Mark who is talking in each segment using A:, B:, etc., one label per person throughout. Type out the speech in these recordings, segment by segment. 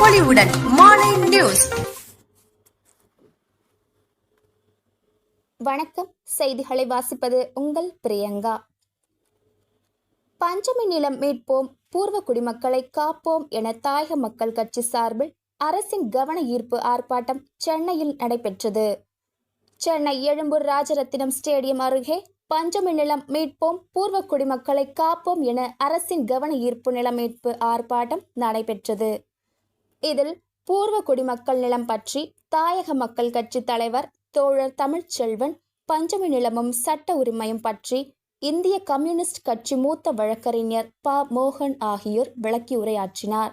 A: பொலிவுடன் நியூஸ்.
B: வணக்கம். செய்திகளை வாசிப்பது உங்கள் பிரியங்கா. பஞ்சமி நிலம் மீட்போம் பூர்வ குடிமக்களை காப்போம் என தாயக மக்கள் கட்சி சார்பில் அரசின் கவன ஈர்ப்பு ஆர்ப்பாட்டம் சென்னையில் நடைபெற்றது. சென்னை எழும்பூர் ராஜரத்தினம் ஸ்டேடியம் அருகே பஞ்சமி நிலம் மீட்போம் பூர்வ குடிமக்களை காப்போம் என அரசின் கவன ஈர்ப்பு நில மீட்பு ஆர்ப்பாட்டம் நடைபெற்றது. இதில் பூர்வ குடிமக்கள் நிலம் பற்றி தாயக மக்கள் கட்சி தலைவர் தோழர் தமிழ்ச்செல்வன் பஞ்சமி நிலமும் சட்ட உரிமையும் பற்றி இந்திய கம்யூனிஸ்ட் கட்சி மூத்த வழக்கறிஞர் ப. மோகன் ஆகியோர் விளக்கி உரையாற்றினார்.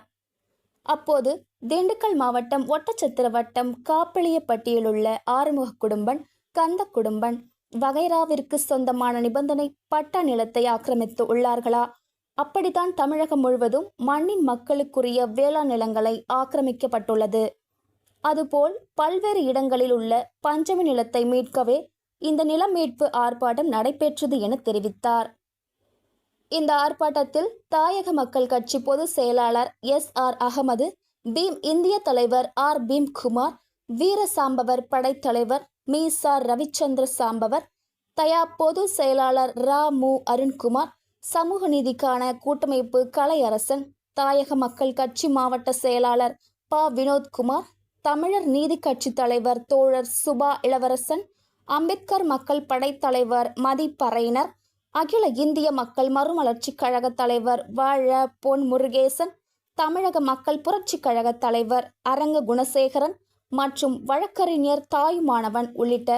B: அப்போது திண்டுக்கல் மாவட்டம் ஒட்டச்சத்திர வட்டம் காப்பிளியப்பட்டியிலுள்ள ஆறுமுக குடும்பன் கந்த குடும்பன் வகைராவிற்கு சொந்தமான நிபந்தனை பட்டா நிலத்தை ஆக்கிரமித்து உள்ளார்களா? அப்படித்தான் தமிழகம் முழுவதும் மண்ணின் மக்களுக்குரிய வேளாண் நிலங்களை ஆக்கிரமிக்கப்பட்டுள்ளது. அதுபோல் பல்வேறு இடங்களில் உள்ள பஞ்சமி நிலத்தை மீட்கவே இந்த நில மீட்பு ஆர்ப்பாட்டம் நடைபெற்றது என தெரிவித்தார். இந்த ஆர்ப்பாட்டத்தில் தாயக மக்கள் கட்சி பொதுச் செயலாளர் எஸ். ஆர். அகமது பீம் இந்திய தலைவர் ஆர். பீம் குமார் வீர சாம்பவர் படைத்தலைவர் மீ. சார் ரவிச்சந்திர சாம்பவர் தயா பொது செயலாளர் ரா. மு. அருண்குமார் சமூக நீதிக்கான கூட்டமைப்பு கலையரசன் தாயக மக்கள் கட்சி மாவட்ட செயலாளர் ப. வினோத்குமார் தமிழர் நீதி கட்சி தலைவர் தோழர் சுபா இளவரசன் அம்பேத்கர் மக்கள் படைத்தலைவர் மதி பறையினர் அகில இந்திய மக்கள் மறுமலர்ச்சி கழக தலைவர் வாழ பொன் முருகேசன் தமிழக மக்கள் புரட்சி கழக தலைவர் அரங்க குணசேகரன் மற்றும் வழக்கறிஞர் தாயுமானவன் உள்ளிட்ட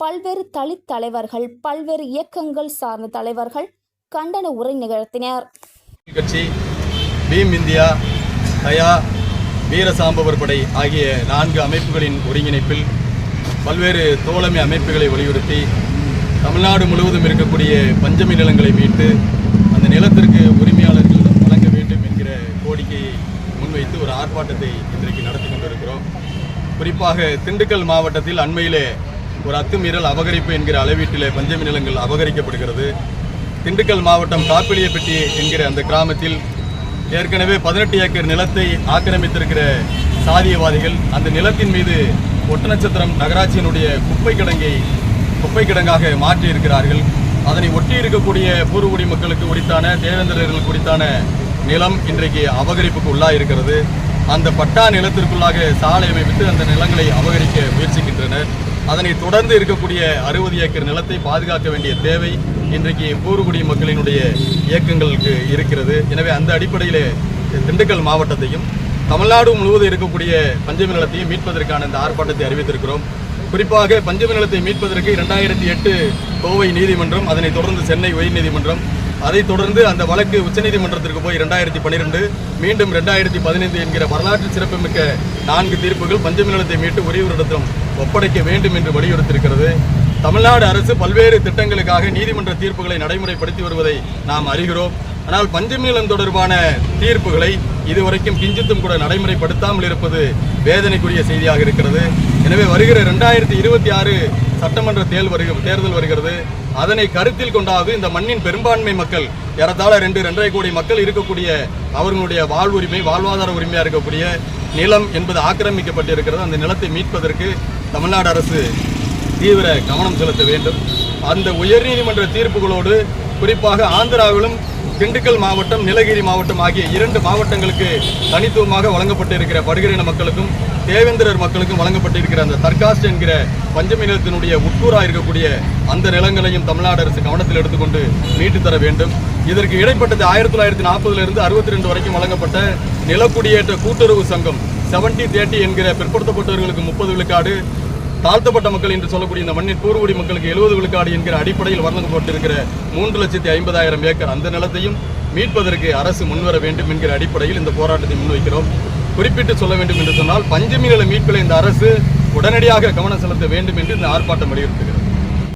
B: பல்வேறு தலித் தலைவர்கள் பல்வேறு இயக்கங்கள் சார்ந்த தலைவர்கள் கண்டன உரை நிகழ்த்தினர்.
C: கட்சி பீம் இந்தியா தயா வீரசாம்பவர் படை ஆகிய நான்கு அமைப்புகளின் ஒருங்கிணைப்பில் பல்வேறு தோழமை அமைப்புகளை வலியுறுத்தி தமிழ்நாடு முழுவதும் இருக்கக்கூடிய பஞ்சமி நிலங்களை மீட்டு அந்த நிலத்திற்கு உரிமையாளர்கள் வழங்க வேண்டும் என்கிற கோரிக்கையை முன்வைத்து ஒரு ஆர்ப்பாட்டத்தை இன்றைக்கு நடத்தி கொண்டிருக்கிறோம். குறிப்பாக திண்டுக்கல் மாவட்டத்தில் அண்மையிலே ஒரு அத்துமீறல் அபகரிப்பு என்கிற அளவீட்டிலே பஞ்சமி நிலங்கள் அபகரிக்கப்படுகிறது. திண்டுக்கல் மாவட்டம் காப்பிலியப்பட்டி என்கிற அந்த கிராமத்தில் ஏற்கனவே பதினெட்டு ஏக்கர் நிலத்தை ஆக்கிரமித்திருக்கிற சாதியவாதிகள் அந்த நிலத்தின் மீது ஒட்டநட்சத்திரம் நகராட்சியினுடைய குப்பை கிடங்கை குப்பை கிடங்காக மாற்றி இருக்கிறார்கள் அதனை ஒட்டி இருக்கக்கூடிய பூர்வகுடி மக்களுக்கு உரித்தான தேவேந்திரர்கள் குறித்தான நிலம் இன்றைக்கு அபகரிப்புக்கு உள்ளாயிருக்கிறது. அந்த பட்டா நிலத்திற்குள்ளாக சாலை அமைத்து அந்த நிலங்களை அபகரிக்க முயற்சிக்கின்றனர். அதனை தொடர்ந்து இருக்கக்கூடிய அறுபது ஏக்கர் நிலத்தை பாதுகாக்க வேண்டிய தேவை இன்றைக்கு பூர்வகுடி மக்களினுடைய இயக்கங்களுக்கு இருக்கிறது. எனவே அந்த அடிப்படையிலே திண்டுக்கல் மாவட்டத்தையும் தமிழ்நாடு முழுவதும் இருக்கக்கூடிய பஞ்சமி நிலத்தையும் மீட்பதற்கான இந்த ஆர்ப்பாட்டத்தை அறிவித்திருக்கிறோம். குறிப்பாக பஞ்சமி நிலத்தை மீட்பதற்கு இரண்டாயிரத்தி எட்டு கோவை நீதிமன்றம் அதனைத் தொடர்ந்து சென்னை உயர்நீதிமன்றம் அதைத் தொடர்ந்து அந்த வழக்கு உச்சநீதிமன்றத்திற்கு போய் இரண்டாயிரத்தி பன்னிரெண்டு மீண்டும் ரெண்டாயிரத்தி பதினைந்து என்கிற வரலாற்று சிறப்புமிக்க நான்கு தீர்ப்புகள் பஞ்சமி நிலத்தை மீட்டு ஒரேவரிடத்திலும் ஒப்படைக்க வேண்டும் என்று வலியுறுத்தியிருக்கிறது. தமிழ்நாடு அரசு பல்வேறு திட்டங்களுக்காக நீதிமன்ற தீர்ப்புகளை நடைமுறைப்படுத்தி வருவதை நாம் அறிகிறோம். ஆனால் பஞ்சமீளம் தொடர்பான தீர்ப்புகளை இதுவரைக்கும் கிஞ்சித்தும் கூட நடைமுறைப்படுத்தாமல் இருப்பது வேதனைக்குரிய செய்தியாக இருக்கிறது. எனவே வருகிற இரண்டாயிரத்தி இருபத்தி ஆறு சட்டமன்ற தேர்தல் வருக தேர்தல் வருகிறது. அதனை கருத்தில் கொண்டாவது இந்த மண்ணின் பெரும்பான்மை மக்கள் ஏறத்தாழ ரெண்டு ரெண்டரை கோடி மக்கள் இருக்கக்கூடிய அவர்களுடைய வாழ்வுரிமை வாழ்வாதார உரிமையாக இருக்கக்கூடிய நிலம் என்பது ஆக்கிரமிக்கப்பட்டிருக்கிறது. அந்த நிலத்தை மீட்பதற்கு தமிழ்நாடு அரசு தீவிர கவனம் செலுத்த வேண்டும். அந்த உயர்நீதிமன்ற தீர்ப்புகளோடு குறிப்பாக ஆந்திராவிலும் திண்டுக்கல் மாவட்டம் நீலகிரி மாவட்டம் ஆகிய இரண்டு மாவட்டங்களுக்கு தனித்துவமாக வழங்கப்பட்டிருக்கிற படுகரின மக்களுக்கும் தேவேந்திரர் மக்களுக்கும் வழங்கப்பட்டிருக்கிற அந்த தற்காஸ்ட் என்கிற பஞ்சமி நிலத்தினுடைய உட்கூறாக இருக்கக்கூடிய அந்த நிலங்களையும் தமிழ்நாடு அரசு கவனத்தில் எடுத்துக்கொண்டு மீட்டு தர வேண்டும். இதற்கு இடைப்பட்டது ஆயிரத்தி தொள்ளாயிரத்தி நாற்பதுலேருந்து அறுபத்தி ரெண்டு வரைக்கும் வழங்கப்பட்ட நிலக்குடியேற்ற கூட்டுறவு சங்கம் செவன்டி தேர்ட்டி என்கிற பிற்படுத்தப்பட்டவர்களுக்கு முப்பது விழுக்காடு தாழ்த்தப்பட்ட மக்கள் என்று சொல்லக்கூடிய இந்த மண்ணின் பூர்வகுடி மக்களுக்கு எழுபது விழுக்காடு என்கிற அடிப்படையில் வழங்கப்பட்டிருக்கிற மூன்று லட்சத்தி ஐம்பதாயிரம் ஏக்கர் அந்த நிலத்தையும் மீட்பதற்கு அரசு முன்வர வேண்டும் என்கிற அடிப்படையில் இந்த போராட்டத்தை முன்வைக்கிறோம். குறிப்பிட்டு சொல்ல வேண்டும் என்று சொன்னால் பஞ்சமி நில மீட்பில் இந்த அரசு உடனடியாக கவனம் செலுத்த வேண்டும் என்று இந்த ஆர்ப்பாட்டம் வலியுறுத்துகிறது.